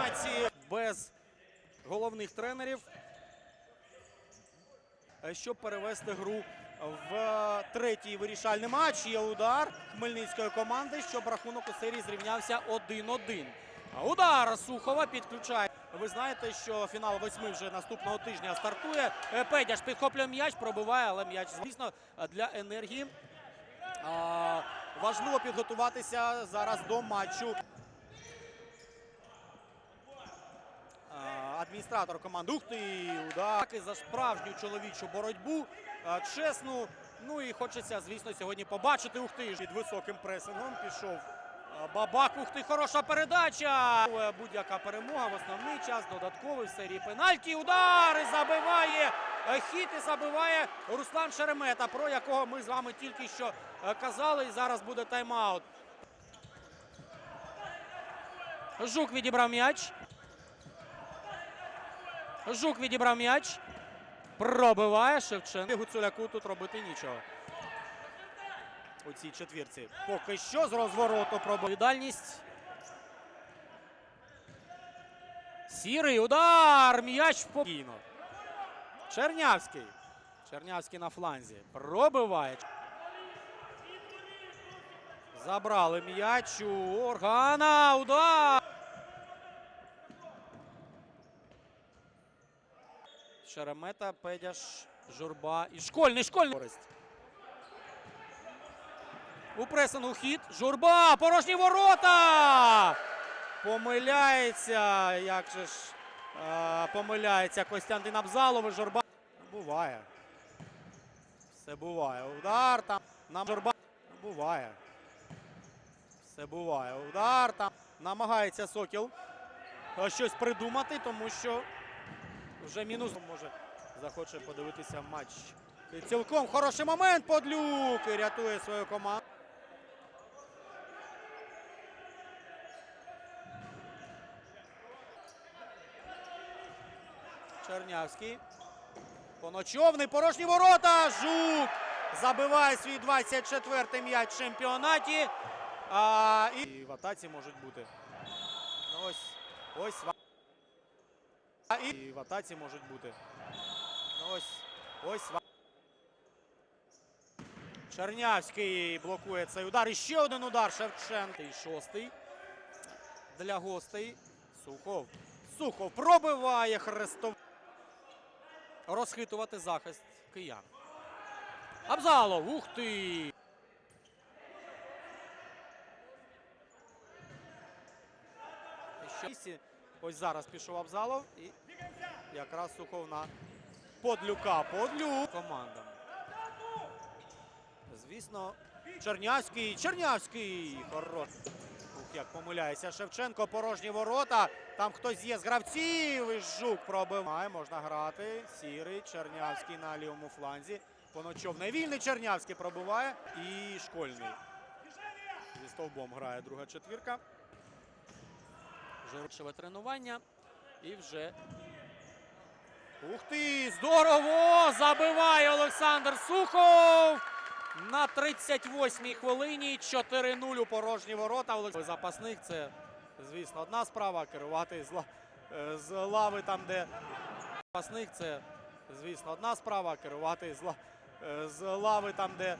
комбінації без головних тренерів, е, щоб перевести гру в е, третій вирішальний матч. Є удар хмельницької команди, щоб рахунок у серії зрівнявся 1-1. Удар Сухова підключає. Ви знаєте, що фінал восьми вже наступного тижня стартує. Е, Педяш підхоплює м'яч, пробиває, але м'яч, звісно, для енергії. Важливо підготуватися зараз до матчу. А, Адміністратор команди. Ух ти! Удар за справжню чоловічу боротьбу. Чесну. Ну і хочеться, звісно, сьогодні побачити. Ух ти! Під високим пресингом пішов Бабак. Ух ти, хороша передача. Е, Будь-яка перемога в основний час. Додатковий в серії пенальті. Удар! І забиває е, хід і забиває Руслан Шеремета, про якого ми з вами тільки що е, казали. І зараз буде тайм-аут. Жук відібрав м'яч. Жук відібрав м'яч. Пробиває Шевченко. Гуцуляку тут робити нічого. У цій четвірці. Поки що з розвороту пробив. Віддальність. Сірий удар. М'яч спокійно. Чернявський. Чернявський на фланзі. Пробиває. Забрали м'яч у Органа. Удар. Шеремета, Педяш, Журба і школьний школьний. Користь. У пресингу хід. Журба. Порожні ворота. Помиляється. Як же ж е, помиляється Костянтин Абзалов. і Журба. Буває. Все буває. Удар там. Нам Журба. Буває. Все буває. Удар там. Намагається Сокіл щось придумати, тому що вже мінус може захоче подивитися матч. І цілком хороший момент. Подлюк і рятує свою команду. Чернявський. Поночовний порожні ворота. Жук забиває свій 24-й м'яч в чемпіонаті. А, і... в атаці можуть бути. Ну, Ось. Ось. І і в атаці можуть бути. Ну, Ось. Ось. Чернявський блокує цей удар. І ще один удар Шевченко. І шостий. Для гостей. Сухов. Сухов пробиває Хрестов. Розхитувати захист киян. Абзалов. Ух ти! Ще Ось зараз пішов Абзалов і якраз Сухов на Подлюка. Подлюк командам. Звісно, Чернявський. Чернявський. Хорош. Ух, як помиляється Шевченко. Порожні ворота. Там хтось є з гравців. І Жук пробиває. Можна грати. Сірий. Чернявський на лівому фланзі. Поночовний вільний Чернявський пробиває. І школьний. Зі стовбом грає друга четвірка. Жоручеве тренування. І вже. Ух ти! Здорово! Забиває Олександр Сухов! На 38-й хвилині 4-0 у порожні ворота. Олекс- Запасних це, звісно, одна справа. Керувати з, е, з лави там, де запасних це, звісно, одна справа. Керувати з, е, з лави там, де